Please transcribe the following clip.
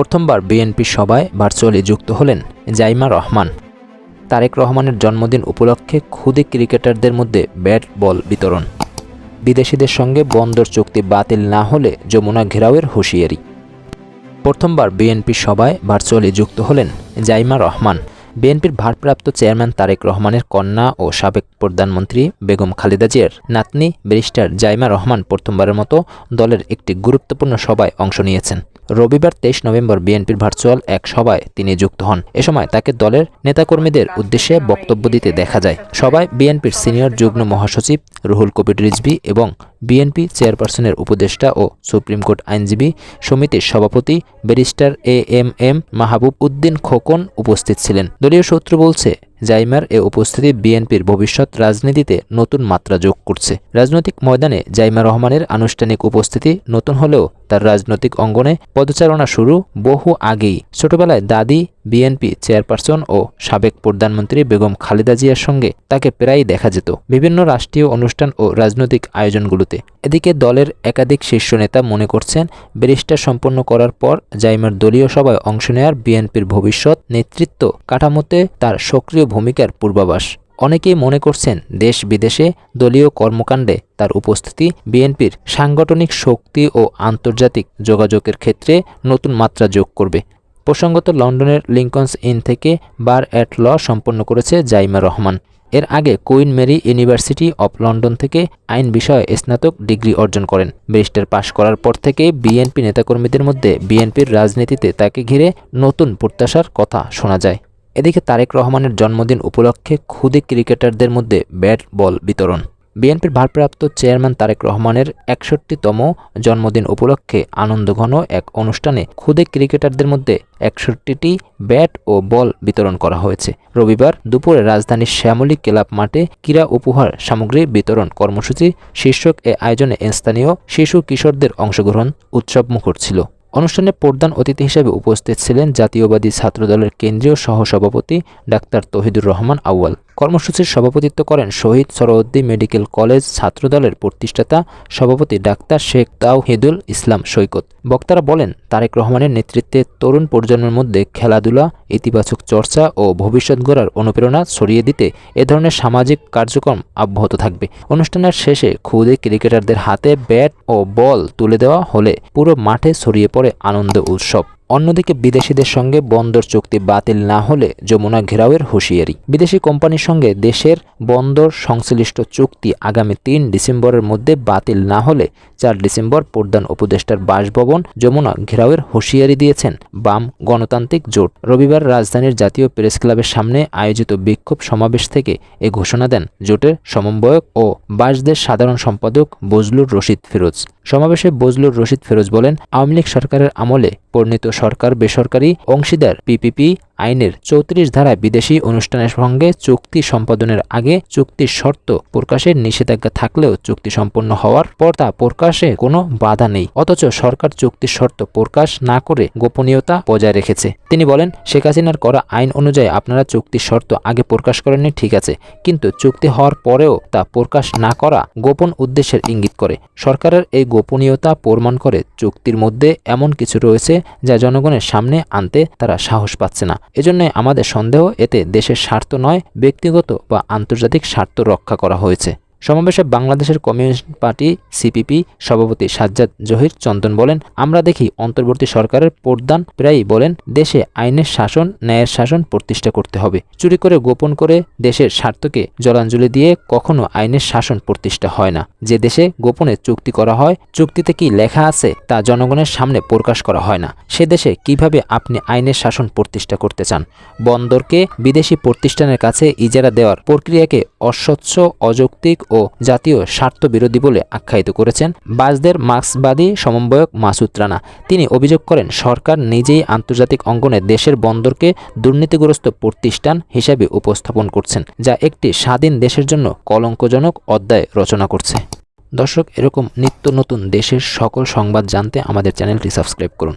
প্রথমবার বিএনপি সভায় ভার্চুয়ালি যুক্ত হলেন জাইমা রহমান। তারেক রহমানের জন্মদিন উপলক্ষে ক্ষুদে ক্রিকেটারদের মধ্যে ব্যাট, বল বিতরণ। বিদেশিদের সঙ্গে বন্দর চুক্তি বাতিল না হলে যমুনা ঘেরাওয়ের হুঁশিয়ারি। প্রথমবার বিএনপি সভায় ভার্চুয়ালি যুক্ত হলেন জাইমা রহমান। বিএনপির ভারপ্রাপ্ত চেয়ারম্যান তারেক রহমানের কন্যা ও সাবেক প্রধানমন্ত্রী বেগম খালেদা জিয়ার নাতনি ব্যারিস্টার জাইমা রহমান প্রথমবারের মতো দলের একটি গুরুত্বপূর্ণ সভায় অংশ নিয়েছেন। রবিবার তেইশ নভেম্বর বিএনপির ভার্চুয়াল এক সভায় তিনি যুক্ত হন। এ সময় তাকে দলের নেতাকর্মীদের উদ্দেশ্যে বক্তব্য দিতে দেখা যায়। সভায় বিএনপির সিনিয়র যুগ্ম মহাসচিব রুহুল কবির রিজভী এবং বিএনপি চেয়ারপারসনের উপদেষ্টা ও সুপ্রিম কোর্ট আইনজীবী সমিতির সভাপতি barrister A M M Mahbub Uddin Khokon উপস্থিত ছিলেন। দলীয় সূত্র বলছে জাইমার এ উপস্থিতি বিএনপির ভবিষ্যৎ রাজনীতিতে নতুন মাত্রা যোগ করছে। রাজনৈতিক ময়দানে জাইমা রহমানের আনুষ্ঠানিক উপস্থিতি নতুন হলেও তার রাজনৈতিক অঙ্গনে পদচারণা শুরু বহু আগেই। ছোটবেলায় দাদি, বিএনপি চেয়ারপারসন ও সাবেক প্রধানমন্ত্রী বেগম খালেদা জিয়ার সঙ্গে তাকে প্রায়ই দেখা যেত বিভিন্ন রাষ্ট্রীয় অনুষ্ঠান ও রাজনৈতিক আয়োজনগুলোতে। এদিকে দলের একাধিক শীর্ষ নেতা মনে করছেন, ব্যারিস্টার সম্পন্ন করার পর জাইমার দলীয় সভায় অংশ নেয়ার বিএনপির ভবিষ্যৎ নেতৃত্ব কাঠামোতে তার সক্রিয় ভূমিকার পূর্বাভাস। অনেকেই মনে করছেন দেশ বিদেশে দলীয় কর্মকাণ্ডে তার উপস্থিতি বিএনপির সাংগঠনিক শক্তি ও আন্তর্জাতিক যোগাযোগের ক্ষেত্রে নতুন মাত্রা যোগ করবে। প্রসঙ্গত লন্ডনের লিঙ্কনস ইন থেকে বার অ্যাট ল সম্পন্ন করেছে জাইমা রহমান। এর আগে queen Mary university of London থেকে আইন বিষয়ে স্নাতক ডিগ্রি অর্জন করেন। ব্যারিস্টার পাশ করার পর থেকে বিএনপি নেতাকর্মীদের মধ্যে বিএনপির রাজনীতিতে তাকে ঘিরে নতুন প্রত্যাশার কথা শোনা যায়। এদিকে তারেক রহমানের জন্মদিন উপলক্ষে খুদে ক্রিকেটারদের মধ্যে ব্যাট বল বিতরণ। বিএনপির ভারপ্রাপ্ত চেয়ারম্যান তারেক রহমানের একষট্টিতম জন্মদিন উপলক্ষে আনন্দঘন এক অনুষ্ঠানে খুদে ক্রিকেটারদের মধ্যে একষট্টিটি ব্যাট ও বল বিতরণ করা হয়েছে। রবিবার দুপুরে রাজধানীর শ্যামলী ক্লাব মাঠে ক্রীড়া উপহার সামগ্রী বিতরণ কর্মসূচি শীর্ষক এ আয়োজনে স্থানীয় শিশু কিশোরদের অংশগ্রহণ উৎসবমুখর ছিল। অনুষ্ঠানে প্রধান অতিথি হিসেবে উপস্থিত ছিলেন জাতীয়বাদী ছাত্রদলের কেন্দ্রীয় সহসভাপতি ডাক্তার তহিদুর রহমান আউয়াল। কর্মসূচির সভাপতিত্ব করেন শহীদ সরওয়ার্দী মেডিকেল কলেজ ছাত্রদলের প্রতিষ্ঠাতা সভাপতি ডাক্তার শেখ তাওহিদুল ইসলাম সৈকত। বক্তারা বলেন, তারেক রহমানের নেতৃত্বে তরুণ প্রজন্মের মধ্যে খেলাধুলা, ইতিবাচক চর্চা ও ভবিষ্যৎ গড়ার অনুপ্রেরণা ছড়িয়ে দিতে এ ধরনের সামাজিক কার্যক্রম অব্যাহত থাকবে। অনুষ্ঠানের শেষে খুদে ক্রিকেটারদের হাতে ব্যাট ও বল তুলে দেওয়া হলে পুরো মাঠে ছড়িয়ে পড়ে আনন্দ উৎসব। অন্যদিকে বিদেশিদের সঙ্গে বন্দর চুক্তি বাতিল না হলে যমুনা ঘেরাওয়ের হুঁশিয়ারি। বিদেশি কোম্পানির সঙ্গে দেশের বন্দর সংশ্লিষ্ট চুক্তি আগামী তিন ডিসেম্বরের মধ্যে বাতিল না হলে চার ডিসেম্বর প্রধান উপদেষ্টার বাসভবন যমুনা ঘেরাওয়ের হুঁশিয়ারি দিয়েছেন বাম গণতান্ত্রিক জোট। রবিবার রাজধানীর জাতীয় প্রেস ক্লাবের সামনে আয়োজিত বিক্ষোভ সমাবেশ থেকে এ ঘোষণা দেন জোটের সমন্বয়ক ও বাসদের সাধারণ সম্পাদক বজলুর রশিদ ফিরোজ। সমাবেশে বজলুর রশিদ ফিরোজ বলেন, আওয়ামী লীগ সরকারের আমলে পরিণত সরকার বেসরকারি অংশীদার পিপিপি আইনের চৌত্রিশ ধারায় বিদেশি অনুষ্ঠানের সঙ্গে চুক্তি সম্পাদনের আগে চুক্তির শর্ত প্রকাশের নিষেধাজ্ঞা থাকলেও চুক্তি সম্পন্ন হওয়ার পর তা প্রকাশে কোনো বাধা নেই। অথচ সরকার চুক্তির শর্ত প্রকাশ না করে গোপনীয়তা বজায় রেখেছে। তিনি বলেন, শেখ হাসিনার করা আইন অনুযায়ী আপনারা চুক্তির শর্ত আগে প্রকাশ করেননি, ঠিক আছে। কিন্তু চুক্তি হওয়ার পরেও তা প্রকাশ না করা গোপন উদ্দেশ্যের ইঙ্গিত করে। সরকারের এই গোপনীয়তা প্রমাণ করে চুক্তির মধ্যে এমন কিছু রয়েছে যা জনগণের সামনে আনতে তারা সাহস পাচ্ছে না। এজন্য আমাদের সন্দেহ এতে দেশের স্বার্থ নয় ব্যক্তিগত বা আন্তর্জাতিক স্বার্থ রক্ষা করা হয়েছে। সমাবেশে বাংলাদেশের কমিউনিস্ট পার্টি, সিপিপি, সভাপতি সাজ্জাদ জহির চন্দন বলেন, আমরা দেখি অন্তর্বর্তী সরকারের প্রধান প্রায়ই বলেন, দেশে আইনের শাসন, ন্যায়ের শাসন প্রতিষ্ঠা করতে হবে। চুরি করে গোপন করে দেশের স্বার্থকে জলাঞ্জলি দিয়ে কখনো আইনের শাসন প্রতিষ্ঠা হয় না। যে দেশে গোপনে চুক্তি করা হয়, চুক্তিতে কি লেখা আছে তা জনগণের সামনে প্রকাশ করা হয় না। সে দেশে কীভাবে আপনি আইনের শাসন প্রতিষ্ঠা করতে চান? বন্দরকে বিদেশি প্রতিষ্ঠানের কাছে ইজারা দেওয়ার প্রক্রিয়াকে অস্বচ্ছ, অযৌক্তিক ও জাতীয় স্বার্থ বিরোধী বলে আখ্যায়িত করেছেন বাসদের মার্ক্সবাদী সমন্বয়ক মাসুদ রানা। তিনি অভিযোগ করেন, সরকার নিজেই আন্তর্জাতিক অঙ্গনে দেশের বন্দরকে দুর্নীতিগ্রস্ত প্রতিষ্ঠান হিসেবে উপস্থাপন করছেন, যা একটি স্বাধীন দেশের জন্য কলঙ্কজনক অধ্যায় রচনা করছে। দর্শক, এরকম নিত্য নতুন দেশের সকল সংবাদ জানতে আমাদের চ্যানেলটি সাবস্ক্রাইব করুন।